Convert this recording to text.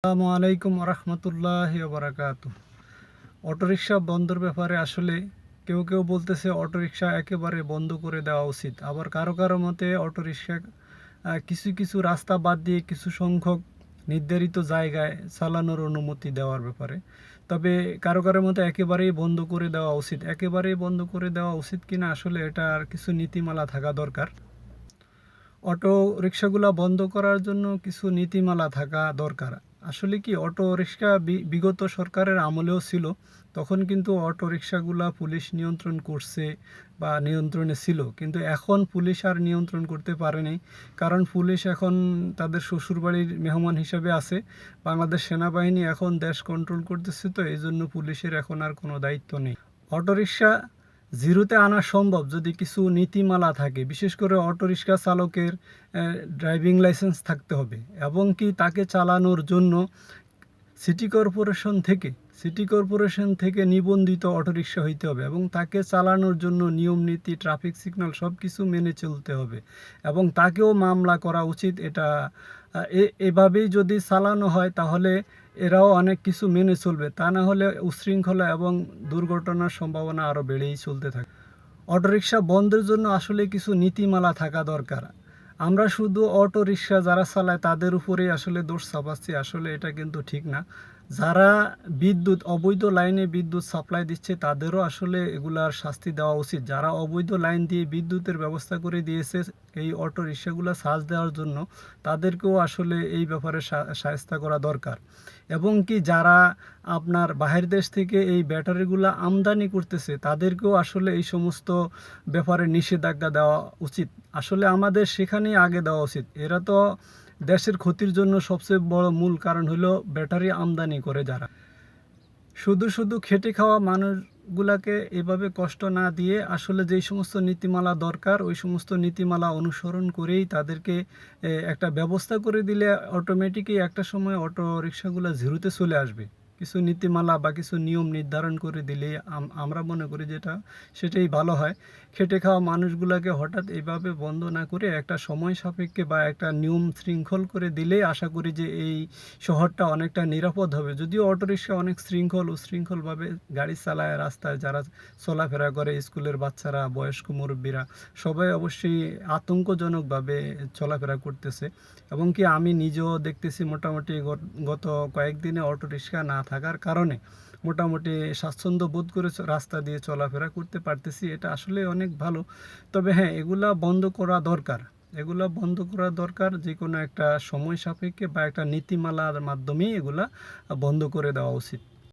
আসসালামু আলাইকুম রহমতুল্লাহ বারাকাত অটোরিকশা বন্ধর ব্যাপারে আসলে কেউ কেউ বলতেছে অটোরিকশা একেবারে বন্ধ করে দেওয়া উচিত। আবার কারও কারও মতে অটোরিকশা কিছু কিছু রাস্তা বাদ দিয়ে কিছু সংখ্যক নির্ধারিত জায়গায় চালানোর অনুমতি দেওয়ার ব্যাপারে। তবে কারও কারও মতে একেবারেই বন্ধ করে দেওয়া উচিত। একেবারেই বন্ধ করে দেওয়া উচিত কিনা আসলে এটার কিছু নীতিমালা থাকা দরকার। অটো রিক্সাগুলা বন্ধ করার জন্য কিছু নীতিমালা থাকা দরকার। আসলে কি অটো রিক্সা বিগত সরকারের আমলেও ছিল, তখন কিন্তু অটো রিক্সাগুলা পুলিশ নিয়ন্ত্রণ করছে বা নিয়ন্ত্রণে ছিল, কিন্তু এখন পুলিশ আর নিয়ন্ত্রণ করতে পারেনি কারণ পুলিশ এখন তাদের শ্বশুরবাড়ির মেহমান হিসাবে আছে, বাংলাদেশ সেনাবাহিনী এখন দেশ কন্ট্রোল করতেছে, তো এই জন্য পুলিশের এখন আর কোনো দায়িত্ব নেই। অটোরিকশা জিরোতে আনা সম্ভব যদি কিছু নীতিমালা থাকে, বিশেষ করে অটোরিক্সা চালকের ড্রাইভিং লাইসেন্স থাকতে হবে। এবং কি তাকে চালানোর জন্য সিটি কর্পোরেশন থেকে সিটি কর্পোরেশন থেকে নিবন্ধিত অটোরিকশা হইতে হবে এবং তাকে চালানোর জন্য নিয়ম, নীতি, ট্রাফিক সিগন্যাল সব কিছু মেনে চলতে হবে এবং তাকেও মামলা করা উচিত এটা। এভাবেই যদি চালানো হয় তাহলে এরাও অনেক কিছু মেনে চলবে। তা না হলে উশৃঙ্খলা এবং দুর্ঘটনার সম্ভাবনা আরও বেড়েই চলতে থাকে। অটোরিকশা বন্ধের জন্য আসলে কিছু নীতিমালা থাকা দরকার। আমরা শুধু অটো রিক্সা যারা চালায় তাদের উপরেই আসলে দোষ চাপাচ্ছি। আসলে এটা কিন্তু ঠিক না। যারা বিদ্যুৎ, অবৈধ লাইনে বিদ্যুৎ সাপ্লাই দিচ্ছে, তাদেরও আসলে এগুলার শাস্তি দেওয়া উচিত। যারা অবৈধ লাইন দিয়ে বিদ্যুতের ব্যবস্থা করে দিয়েছে, এই অটো রিক্সাগুলো সাজ দেওয়ার জন্য, তাদেরকেও আসলে এই ব্যাপারে সাহায্য করা দরকার। এবং কি যারা আপনার বাহির দেশ থেকে এই ব্যাটারিগুলো আমদানি করতেছে, তাদেরকেও আসলে এই সমস্ত ব্যাপারে নিষেধাজ্ঞা দেওয়া উচিত। আসলে আমাদের সেখানেই আগে দেওয়া উচিত। এরা তো দেশের ক্ষতির জন্য সবচেয়ে বড় মূল কারণ হলো ব্যাটারি আমদানি করে যারা। শুধু শুধু খেটে খাওয়া মানুষগুলাকে এভাবে কষ্ট না দিয়ে আসলে যেই সমস্ত নীতিমালা দরকার, ওই সমস্ত নীতিমালা অনুসরণ করেই তাদেরকে একটা ব্যবস্থা করে দিলে অটোমেটিকই একটা সময় অটো রিক্সাগুলো জিরোতে চলে আসবে। কিছু নীতিমালা বা কিছু নিয়ম নির্ধারণ করে দিলে আমরা মনে করি যেটা, সেটাই ভালো হয়। খেটে খাওয়া মানুষগুলোকে হঠাৎ এইভাবে বন্ধ না করে একটা সময় সাপেক্ষে বা একটা নিয়ম শৃঙ্খল করে দিলেই আশা করি যে এই শহরটা অনেকটা নিরাপদ হবে। যদিও অটোরিক্সা অনেক শৃঙ্খল উশৃঙ্খলভাবে গাড়ি চালায় রাস্তায় যারা চলাফেরা করে, স্কুলের বাচ্চারা, বয়স্ক মুরব্বীরা, সবাই অবশ্যই আতঙ্কজনকভাবে চলাফেরা করতেছে। এবং কি আমি নিজেও দেখতেছি মোটামুটি গত- গত কয়েকদিনে অটোরিক্সা না থাকার কারণে মোটামুটি স্বাচ্ছন্দ্য বোধ করে রাস্তা দিয়ে চলাফেরা করতে পারতেছি, এটা আসলে অনেক ভালো। তবে হ্যাঁ এগুলা বন্ধ করা দরকার। এগুলা বন্ধ করা দরকার যে কোনো একটা সময় সাপেক্ষে বা একটা নীতিমালার মাধ্যমেই এগুলা বন্ধ করে দেওয়া উচিত।